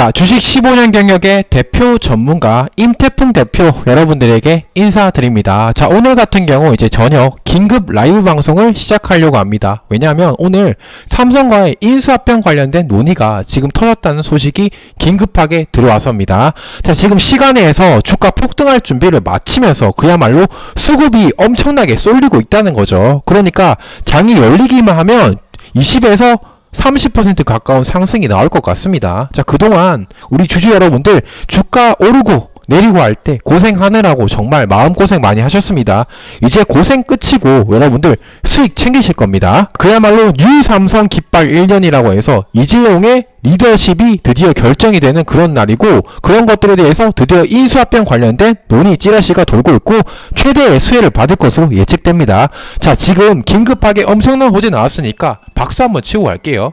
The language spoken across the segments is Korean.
자, 주식 15년 경력의 대표 전문가 임태풍 대표 여러분들에게 인사드립니다. 자, 오늘 같은 경우 이제 저녁 긴급 라이브 방송을 시작하려고 합니다. 왜냐하면 오늘 삼성과의 인수합병 관련된 논의가 지금 터졌다는 소식이 긴급하게 들어와서입니다. 자, 지금 시간에서 주가 폭등할 준비를 마치면서 그야말로 수급이 엄청나게 쏠리고 있다는 거죠. 그러니까 장이 열리기만 하면 20에서 30% 가까운 상승이 나올 것 같습니다. 자, 그동안 우리 주주 여러분들 주가 오르고 내리고 할 때 고생하느라고 정말 마음고생 많이 하셨습니다. 이제 고생 끝이고 여러분들 수익 챙기실 겁니다. 그야말로 뉴 삼성 깃발 1년이라고 해서 이재용의 리더십이 드디어 결정이 되는 그런 날이고 그런 것들에 대해서 드디어 인수합병 관련된 논의 찌라시가 돌고 있고 최대의 수혜를 받을 것으로 예측됩니다. 자, 지금 긴급하게 엄청난 호재 나왔으니까 박수 한번 치고 갈게요.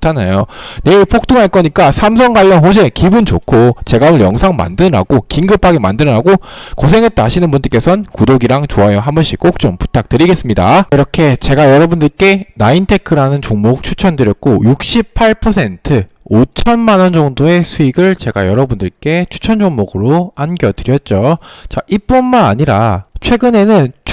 잖아요. 내일 폭등할 거니까 삼성 관련 호재 기분 좋고 제가 오늘 영상 만드느라고 긴급하게 만드느라고 고생했다 하시는 분들께선 구독이랑 좋아요 한 번씩 꼭 좀 부탁드리겠습니다. 이렇게 제가 여러분들께 나인테크라는 종목 추천드렸고 68% 5천만 원 정도의 수익을 제가 여러분들께 추천 종목으로 안겨드렸죠. 자, 이뿐만 아니라 최근에는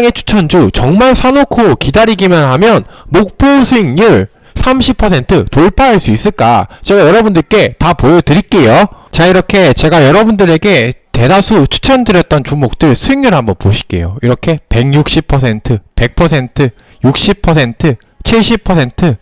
장의 추천주 정말 사놓고 기다리기만 하면 목표 수익률 30% 돌파할 수 있을까? 제가 여러분들께 다 보여드릴게요. 자, 이렇게 제가 여러분들에게 대다수 추천드렸던 종목들 수익률 한번 보실게요. 이렇게 160%, 100%, 60%, 70%,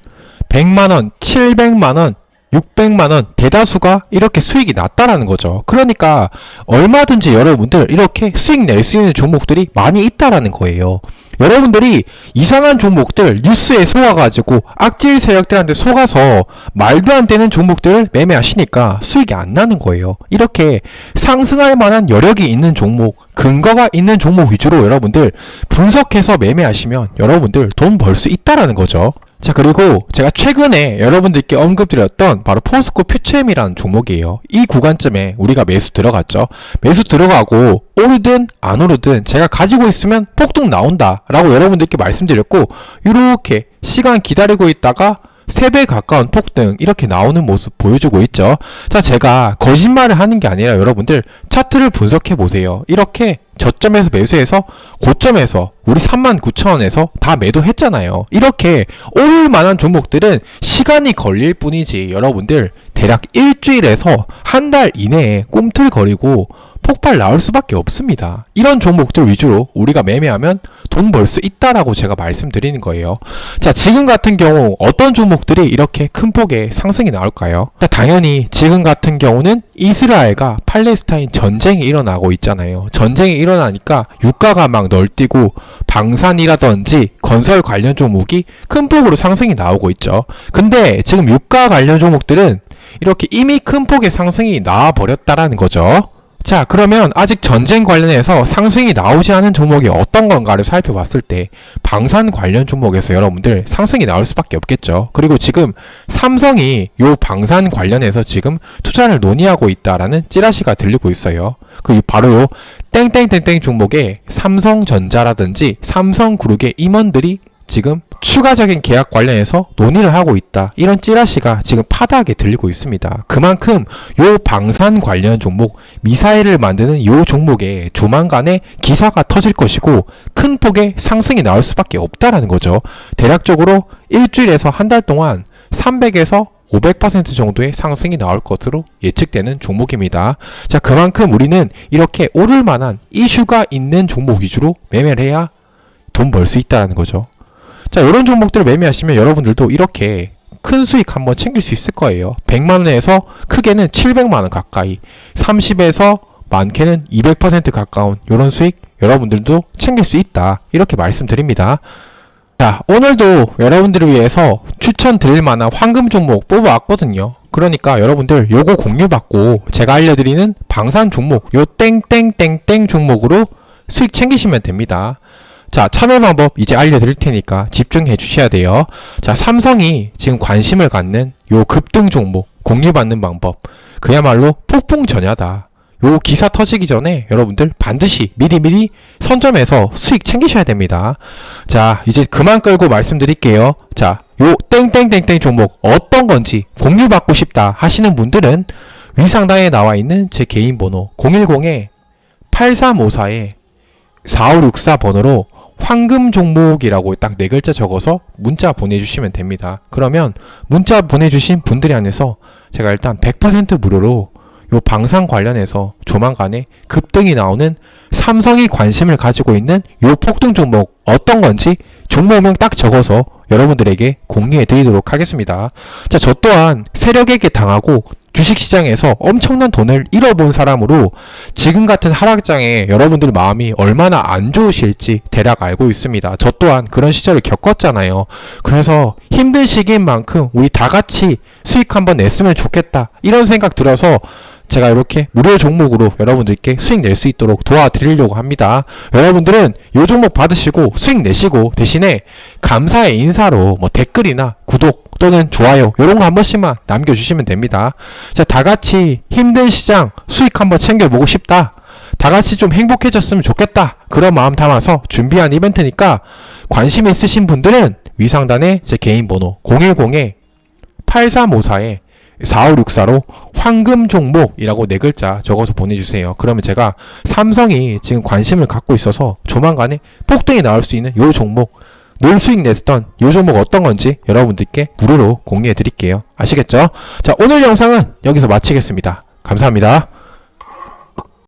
100만원, 700만원, 600만원 대다수가 이렇게 수익이 났다라는 거죠. 그러니까 얼마든지 여러분들 이렇게 수익 낼 수 있는 종목들이 많이 있다라는 거예요. 여러분들이 이상한 종목들 뉴스에 속아가지고 악질 세력들한테 속아서 말도 안 되는 종목들을 매매하시니까 수익이 안 나는 거예요. 이렇게 상승할 만한 여력이 있는 종목, 근거가 있는 종목 위주로 여러분들 분석해서 매매하시면 여러분들 돈 벌 수 있다라는 거죠. 자 그리고 제가 최근에 여러분들께 언급드렸던 바로 포스코 퓨처엠이라는 종목이에요. 이 구간쯤에 우리가 매수 들어갔죠. 매수 들어가고 오르든 안 오르든 제가 가지고 있으면 폭등 나온다 라고 여러분들께 말씀드렸고 이렇게 시간 기다리고 있다가 3배 가까운 폭등 이렇게 나오는 모습 보여주고 있죠. 자 제가 거짓말을 하는 게 아니라 여러분들 차트를 분석해 보세요. 이렇게 저점에서 매수해서 고점에서 우리 39,000원에서 다 매도했잖아요. 이렇게 오를 만한 종목들은 시간이 걸릴 뿐이지 여러분들 대략 일주일에서 한 달 이내에 꿈틀거리고 폭발 나올 수밖에 없습니다. 이런 종목들 위주로 우리가 매매하면 돈 벌 수 있다라고 제가 말씀드리는 거예요. 자, 지금 같은 경우 어떤 종목들이 이렇게 큰 폭의 상승이 나올까요? 자, 당연히 지금 같은 경우는 이스라엘과 팔레스타인 전쟁이 일어나고 있잖아요. 전쟁이 일어나니까 유가가 막 널뛰고 방산이라든지 건설 관련 종목이 큰 폭으로 상승이 나오고 있죠. 근데 지금 유가 관련 종목들은 이렇게 이미 큰 폭의 상승이 나와 버렸다라는 거죠. 자, 그러면 아직 전쟁 관련해서 상승이 나오지 않은 종목이 어떤 건가를 살펴봤을 때 방산 관련 종목에서 여러분들 상승이 나올 수밖에 없겠죠. 그리고 지금 삼성이 요 방산 관련해서 지금 투자를 논의하고 있다라는 찌라시가 들리고 있어요. 그 바로 요 땡땡땡땡 종목에 삼성전자라든지 삼성그룹의 임원들이 지금 추가적인 계약 관련해서 논의를 하고 있다. 이런 찌라시가 지금 파다하게 들리고 있습니다. 그만큼 요 방산 관련 종목, 미사일을 만드는 요 종목에 조만간에 기사가 터질 것이고 큰 폭의 상승이 나올 수밖에 없다라는 거죠. 대략적으로 일주일에서 한 달 동안 300에서 500% 정도의 상승이 나올 것으로 예측되는 종목입니다. 자, 그만큼 우리는 이렇게 오를 만한 이슈가 있는 종목 위주로 매매를 해야 돈 벌 수 있다는 거죠. 자, 이런 종목들을 매매하시면 여러분들도 이렇게 큰 수익 한번 챙길 수 있을 거예요. 100만원에서 크게는 700만원 가까이, 30에서 많게는 200% 가까운 이런 수익 여러분들도 챙길 수 있다. 이렇게 말씀드립니다. 자, 오늘도 여러분들을 위해서 추천드릴 만한 황금 종목 뽑아왔거든요. 그러니까 여러분들 요거 공유받고 제가 알려드리는 방산 종목, 요 땡땡땡땡 종목으로 수익 챙기시면 됩니다. 자, 참여 방법 이제 알려드릴 테니까 집중해 주셔야 돼요. 자, 삼성이 지금 관심을 갖는 요 급등 종목 공유받는 방법. 그야말로 폭풍 전야다. 요 기사 터지기 전에 여러분들 반드시 미리미리 선점해서 수익 챙기셔야 됩니다. 자, 이제 그만 끌고 말씀드릴게요. 자, 요 땡땡땡땡 종목 어떤 건지 공유받고 싶다 하시는 분들은 위상단에 나와 있는 제 개인 번호 010에 8354에 4564 번호로 황금 종목이라고 딱 네 글자 적어서 문자 보내주시면 됩니다. 그러면 문자 보내주신 분들이 안에서 제가 일단 100% 무료로 요 방산 관련해서 조만간에 급등이 나오는 삼성이 관심을 가지고 있는 요 폭등 종목 어떤 건지 종목명 딱 적어서 여러분들에게 공유해 드리도록 하겠습니다. 자, 저 또한 세력에게 당하고 주식시장에서 엄청난 돈을 잃어본 사람으로 지금 같은 하락장에 여러분들 마음이 얼마나 안 좋으실지 대략 알고 있습니다. 저 또한 그런 시절을 겪었잖아요. 그래서 힘든 시기인 만큼 우리 다 같이 수익 한번 냈으면 좋겠다. 이런 생각 들어서 제가 이렇게 무료 종목으로 여러분들께 수익 낼 수 있도록 도와드리려고 합니다. 여러분들은 요 종목 받으시고 수익 내시고 대신에 감사의 인사로 뭐 댓글이나 구독 또는 좋아요 요런 거 한 번씩만 남겨주시면 됩니다. 자, 다 같이 힘든 시장 수익 한번 챙겨보고 싶다. 다 같이 좀 행복해졌으면 좋겠다. 그런 마음 담아서 준비한 이벤트니까 관심 있으신 분들은 위상단의 제 개인 번호 010에 8354에 4564로 황금 종목이라고 네 글자 적어서 보내주세요. 그러면 제가 삼성이 지금 관심을 갖고 있어서 조만간에 폭등이 나올 수 있는 요 종목 늘 수익 냈던 요 종목 어떤 건지 여러분들께 무료로 공유해 드릴게요. 아시겠죠? 자, 오늘 영상은 여기서 마치겠습니다. 감사합니다.